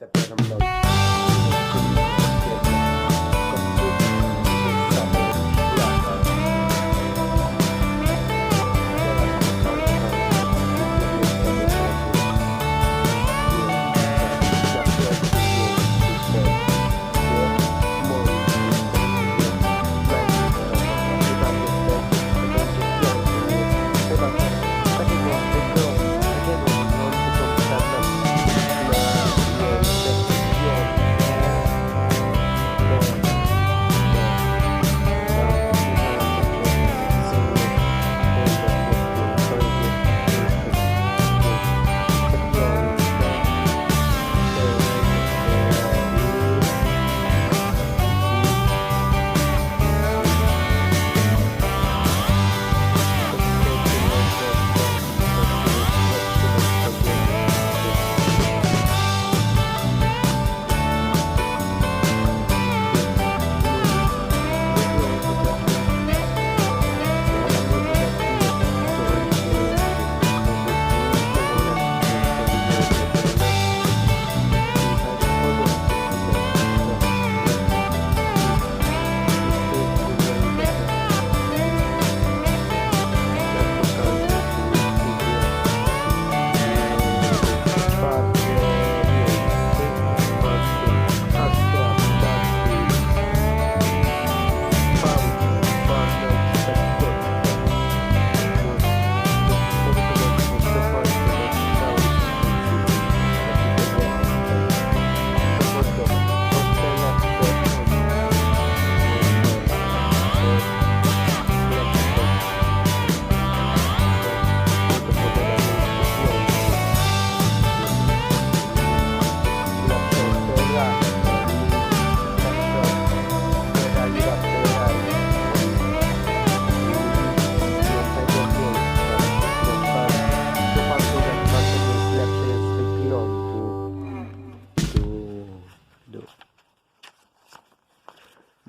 చెప్పండి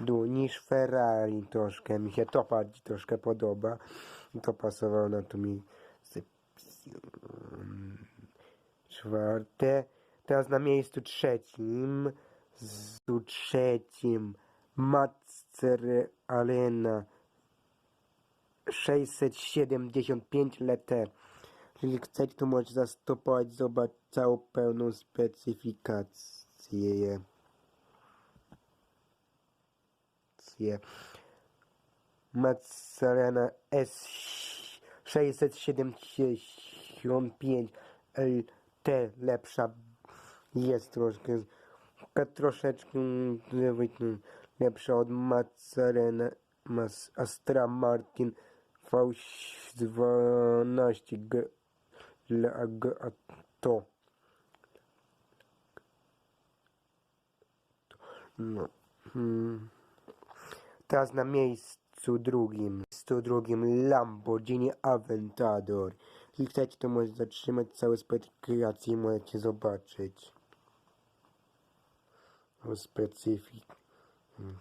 Du niż Ferrari troszkę. Mi się to bardziej troszkę podoba. To pasowało na to mi czwarte. Teraz na miejscu trzecim. Z trzecim Mazzer Arena 675 LT. Jeżeli chcecie, to możecie zastopować, zobaczyć całą pełną specyfikację. Specyfikację. Mazzarana S675 LT lepsza jest troszkę troszeczkę lepsza od Mazzarana Mas Astra Martin V12 G to no. Hmm. Teraz na miejscu drugim, miejscu drugim Lamborghini Aventador. Jeśli chcecie, to możecie zatrzymać całe specyfikacje i możecie zobaczyć. O specyfik.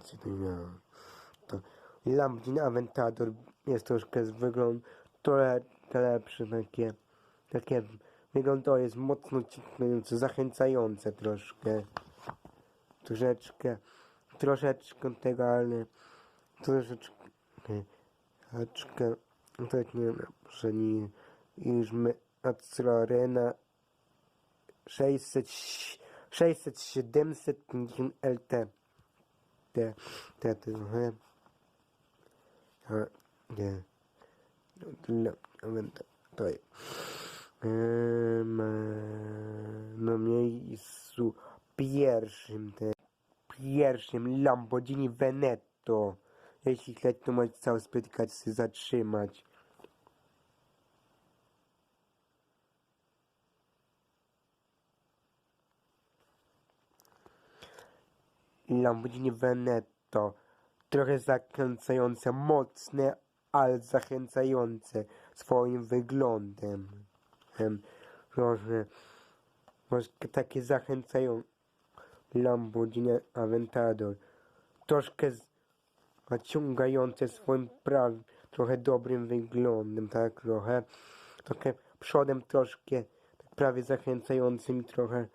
Co to miałem? To Lamborghini Aventador jest troszkę z wyglądu to, le, to lepsze, takie, takie wygląd to jest mocno cieknące, zachęcające troszkę. Troszeczkę, troszeczkę tego, ale troszeczkę, troszeczkę, tak nie że nie, już my, Arena 600, 600, 750 LT. Te, te, te, a, nie, będę, to jest. Na miejscu pierwszym, te, pierwszym Lamborghini Veneto. Jeśli to możecie całą spotykać zatrzymać. Lamborghini Veneto. Trochę zakręcające, mocne, ale zachęcające swoim wyglądem. Em, Trochę, może takie zachęcają Lamborghini Aventador. Troszkę z- naciągające swoim pra, trochę dobrym wyglądem, tak trochę, trochę przodem troszkę, tak prawie zachęcającym trochę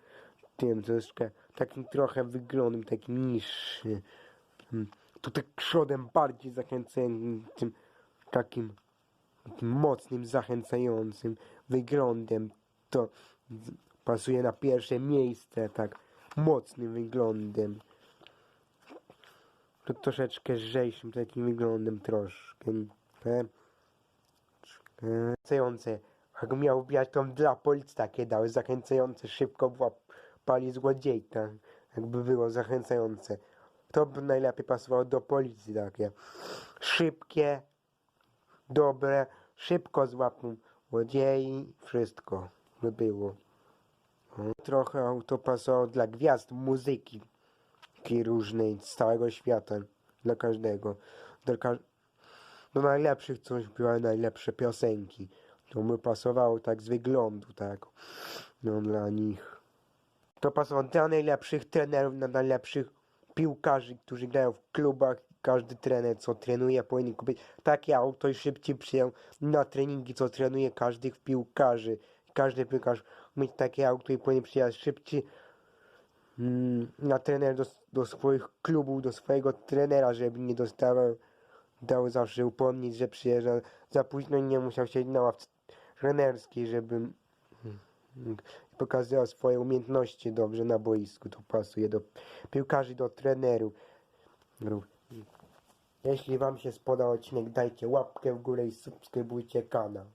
tym troszkę, takim trochę wyglądem, takim niższy. Mm, Tu tak przodem bardziej zachęcającym, takim, takim mocnym, zachęcającym wyglądem. To pasuje na pierwsze miejsce, tak mocnym wyglądem. To troszeczkę lżejszym takim wyglądem troszkę. e, Zachęcające. Jak miał wbijać to dla policji takie dały, zachęcające, szybko pali złodziejka. Jakby było zachęcające. To by najlepiej pasowało do policji takie. Szybkie, dobre, szybko złapią złodziei, wszystko by było. No, Trochę to pasowało dla gwiazd muzyki takiej różnej z całego świata. Dla każdego. Dla każ do najlepszych coś były najlepsze piosenki. To by pasowało tak z wyglądu, tak. No dla nich. To pasowało dla najlepszych trenerów, na najlepszych piłkarzy, którzy grają w klubach. Każdy trener, co trenuje, powinien kupić takie auto i szybciej przyjął na treningi, co trenuje każdych piłkarzy. Każdy piłkarz mieć takie auto i powinien przyjechać szybciej na trener do, do swoich klubów, do swojego trenera, żeby nie dostawał, dał zawsze upomnieć, że przyjeżdża za późno i nie musiał siedzieć na ławce trenerskiej, żeby mm, pokazywał swoje umiejętności dobrze na boisku. To pasuje do piłkarzy, do trenerów. Jeśli Wam się spodobał odcinek, dajcie łapkę w górę i subskrybujcie kanał.